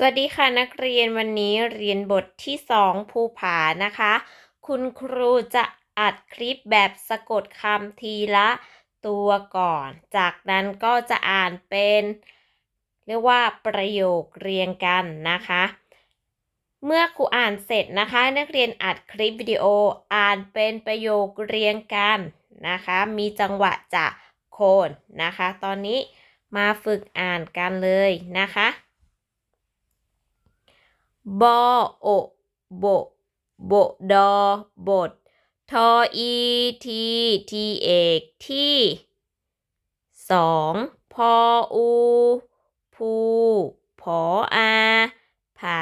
สวัสดีค่ะนักเรียนวันนี้เรียนบทที่สองภูผานะคะ คุณครูจะอัดคลิปแบบสะกดคำทีละตัวก่อน จากนั้นก็จะอ่านเป็น เรียกว่าประโยคเรียงกันนะคะ เมื่อครูอ่านเสร็จนะคะ นักเรียนอัดคลิปวิดีโออ่านเป็นประโยคเรียงกันนะคะ มีจังหวะจะโคนนะคะ ตอนนี้มาฝึกอ่านกันเลยนะคะ บอโอบโบดอบททออีทีทีเอกที่สองพออูภูผออาผา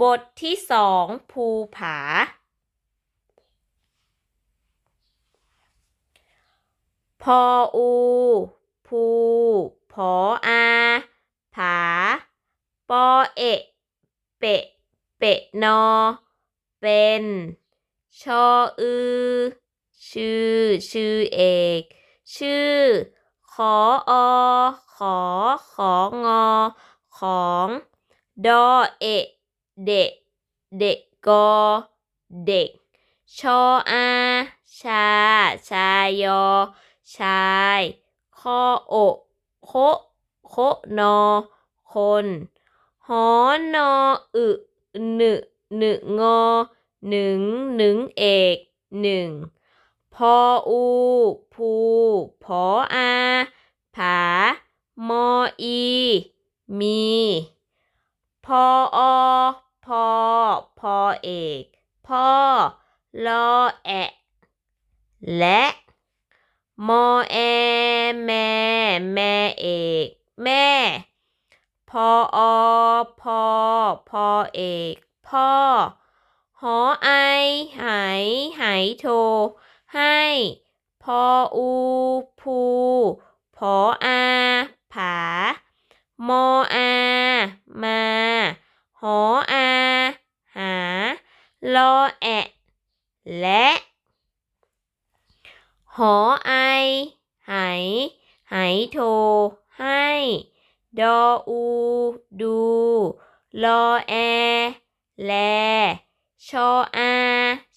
บทที่สองภูผา พออูภูผออาผา ปอเอะ เปะ เปะนอ เป็น ชออือ ชื่อ ชื่อเอก ชื่อ ขออ ขอ ของอของ ดอเอะเด็กเด็กอ เด็ก ชออา ชา ชายอ ชาย คอโอโคโคนอ คน หอนออึหนึหนึงอหนึ่งหนึ่งเอกหนึ่งพออูภูผออาผามออีมีพออพอพอเอกพ่อลอแอะและมอแอแม่แม่เอก แม่ พออพอพอเอกพ่อหอไอไหไหโท ให้พออูภูผออาผามออามาหออาหาลอแอะและหอไอไหไหโท ให้ ดออู ดู ลอแอ แล ชออา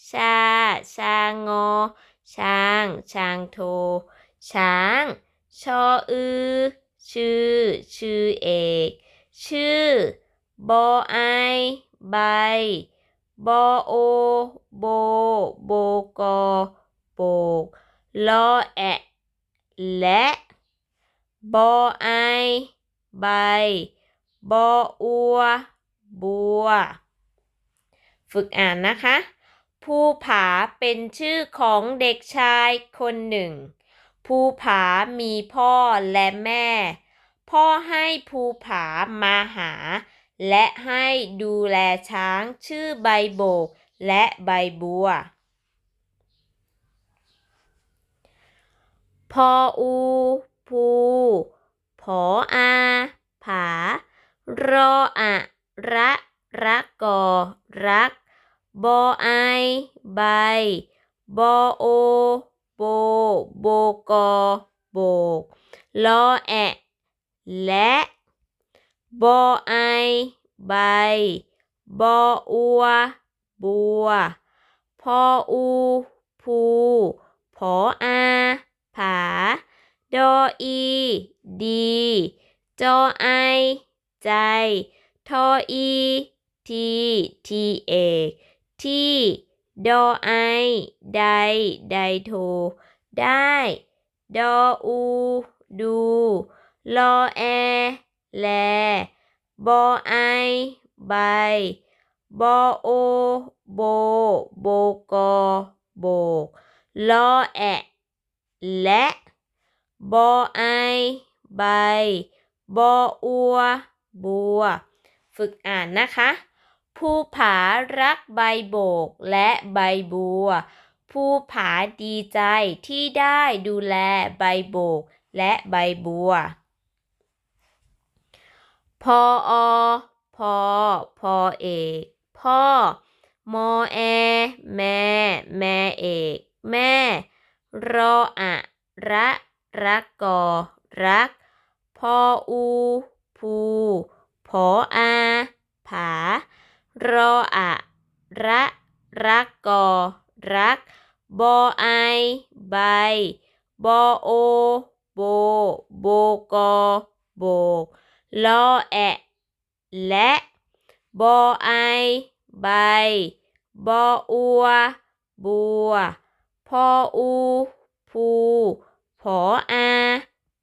ชา ชางอ ช้าง ช้างโท ช้าง ชออือ ชื่อ ชื่อเอก ชื่อ บอไอ ใบ บอโอ โบ โบกอโบก ลอแอะ และ บอไอ ใบ บออัว บัว ฝึกอ่านนะคะ ภูผาเป็นชื่อของเด็กชายคนหนึ่ง ภูผามีพ่อและแม่ พ่อให้ภูผามาหา และให้ดูแลช้างชื่อใบโบกและใบบัว พออู ภูผออา ผา รออะระรักกอ รัก บอไอ ใบ บอโอ โบ โบกอ โบก ลอแอะ และ บอไอ ใบ บออัว บัว พออู ภูผออา ผา ดออี ดี จอไอ ใจ ทออี ที ทีเอกที่ ดอไอใดไดโท ได้ ดออู ดู ลอแอ แล บอไอ ใบ บอโอ โบ โบกอโบก ลอแอะ และ บอไอ ใบ บออัว บัว ฝึกอ่านนะคะภูผารักใบโบกและใบบัวภูผาดีใจที่ได้ดูแลใบโบกและใบบัว พออพอพอเอกพ่อมอแอ แม่ แม่เอก แม่ รออะระรักกอรัก พออู ภูผออา ผา รออะระรักกอรัก บอไอ ใบ บอโอ โบ โบกอโบก ลอแอะ และบอไอ ใบ บออัว บัว พออู ภูผออา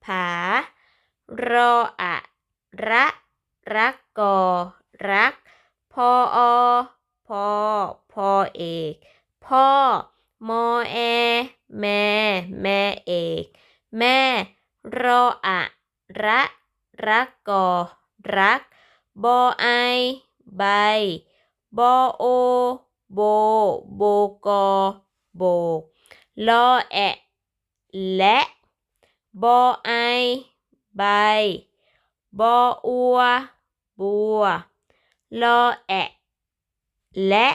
ผา รออะระรักกอ รัก พออพอ พอเอก พ่อ มอแอ แม่ แม่เอก แม่ รออะระ รักกอรัก บอไอ ใบ บอโอ โบ โบกอโบกลอแอะและ บอไอ ใบ บออัว บัว ลอแอะและ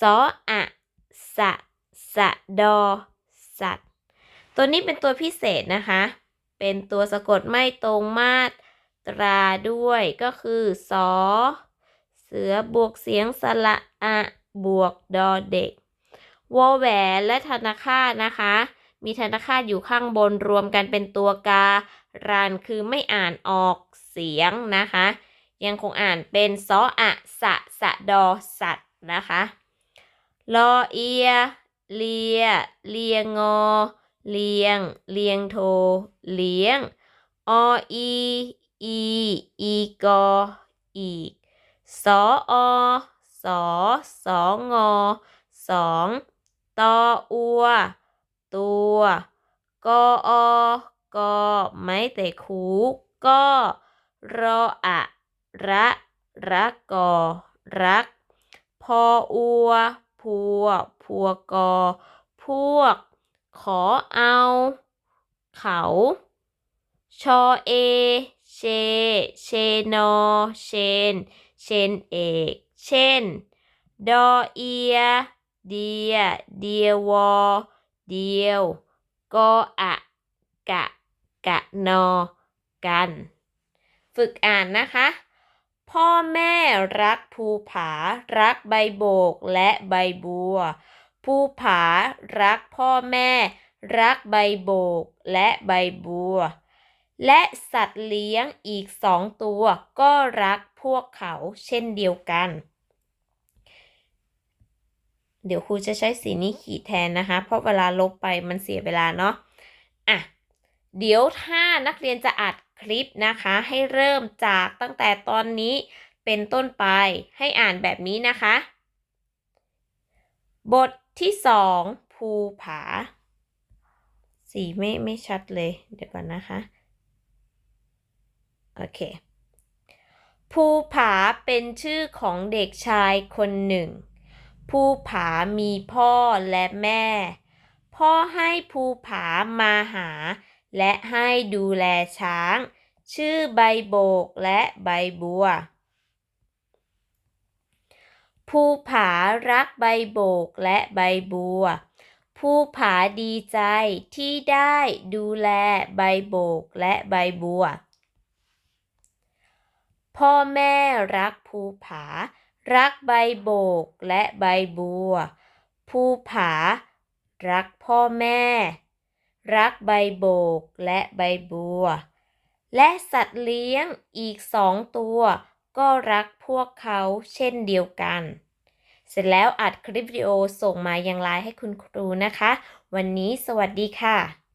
สออะสะสะดอ สัตว์ ตัวนี้เป็นตัวพิเศษนะคะ เป็นตัวสะกดไม่ตรงมาตราด้วยก็คือสอเสือบวกเสียงสระอะบวกดอเด็กวอแหวนและธนาคาตนะคะ มีธนาคาตอยู่ข้างบนรวมกันเป็นตัวการานคือไม่อ่านออกเสียงนะคะ ยังคงอ่านเป็นซออะสะสะดอสัตนะคะลอเอีย เลีย เลียงอ เลียง เลียงโท เลี้ยง ออีอีอีกออีก สออสอสองอสองตออัว ตัว กออกอไม้แต่คูก็รออะระรักกอรัก พออัว พัว พัวกอ พวก ขอเอา เขา ชอเอ เช เชนอ เชน เชนเอก เช่น ดอเอีย เดีย เดียวอ เดียว กออะกะ กะนอ กัน ฝึกอ่านนะคะ พ่อแม่รักภูผา รักใบโบกและใบบัว ภูผารักพ่อแม่ รักใบโบกและใบบัว และสัตว์เลี้ยงอีกสองตัวก็รักพวกเขาเช่นเดียวกัน เดี๋ยวครูจะใช้สีนี้ขีดแทนนะคะ เพราะเวลาลบไปมันเสียเวลาเนาะอะเดี๋ยวถ้านักเรียนจะอัดคลิปนะคะ ให้เริ่มจากตั้งแต่ตอนนี้เป็นต้นไปให้อ่านแบบนี้นะคะ บท ที่สองภูผา สีไม่ไม่ชัดเลย เดี๋ยวก่อนนะคะ โอเค ภูผาเป็นชื่อของเด็กชายคนหนึ่ง ภูผามีพ่อและแม่ พ่อให้ภูผามาหา และให้ดูแลช้าง ชื่อใบโบกและใบบัว ภูผารักใบโบกและใบบัว ภูผาดีใจที่ได้ดูแลใบโบกและใบบัว พ่อแม่รักภูผา รักใบโบกและใบบัว ภูผา รักพ่อแม่ รักใบโบกและใบบัว และสัตว์เลี้ยงอีกสองตัว ก็รักพวกเขาเช่นเดียวกัน เสร็จแล้วอัดคลิปวิดีโอส่งมายังไลน์ให้คุณครูนะคะ วันนี้สวัสดีค่ะ